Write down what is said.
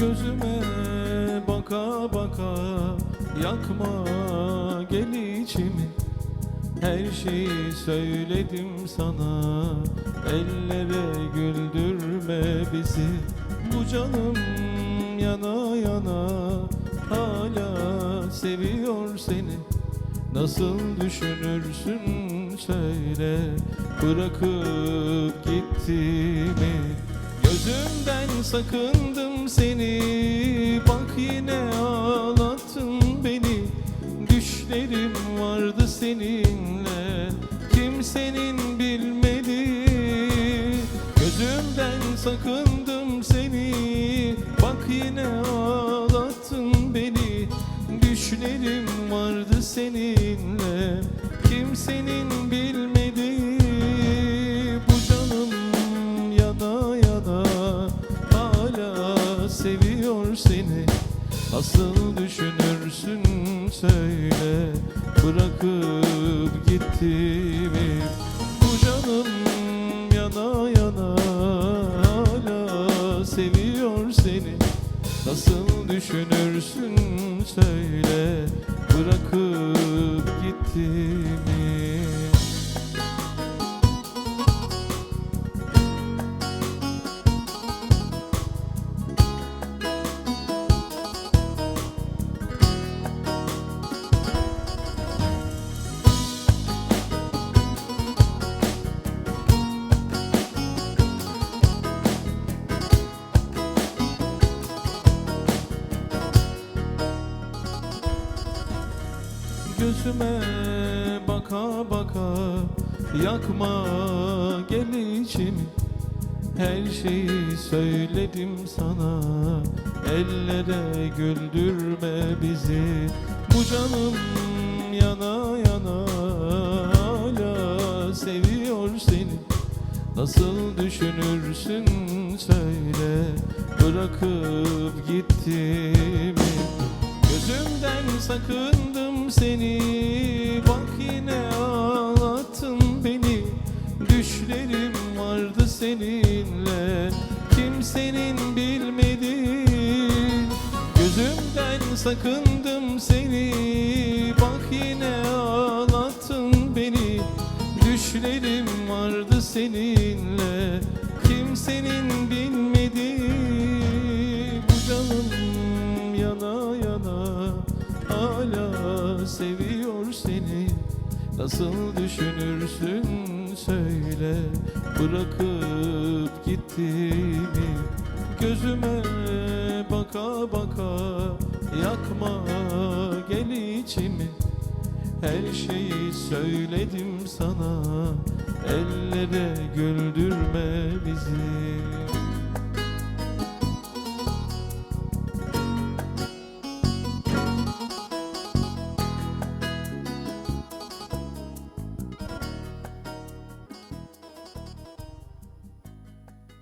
Gözüme baka baka yakma gel içimi. Her şeyi söyledim sana Ellere güldürme bizi. Bu canım yana yana Hala seviyor seni. Nasıl düşünürsün söyle Bırakıp gitti mi Gözümden sakındım seni. Bak yine ağlattın beni. Düşlerim vardı seninle. Kimsenin bilmedi? Gözümden sakındım seni. Bak yine ağlattın beni. Düşlerim vardı seninle. Kimsenin bilmedi Nasıl düşünürsün söyle Bırakıp gitti mi Bu canım yana yana Hala seviyor seni. Nasıl düşünürsün söyle Bırakıp gitti Gözüme baka baka yakma gel içimi Her şeyi söyledim sana Ellere güldürme bizi. Bu canım yana yana Hala seviyor seni. Nasıl düşünürsün söyle Bırakıp gitti mi Gözümden sakındım seni. Bak yine ağlattın beni. Düşlerim vardı seninle. Kimsenin bilmedi Gözümden sakındım seni. Bak yine ağlattın beni. Düşlerim vardı seninle. Kimsenin bilmedi Bu canım yana yana Hala seviyor seni. Nasıl düşünürsün söyle. Bırakıp gitti mi Gözüme baka baka Yakma gel içimi. Her şeyi söyledim sana. Ellere güldürme bizi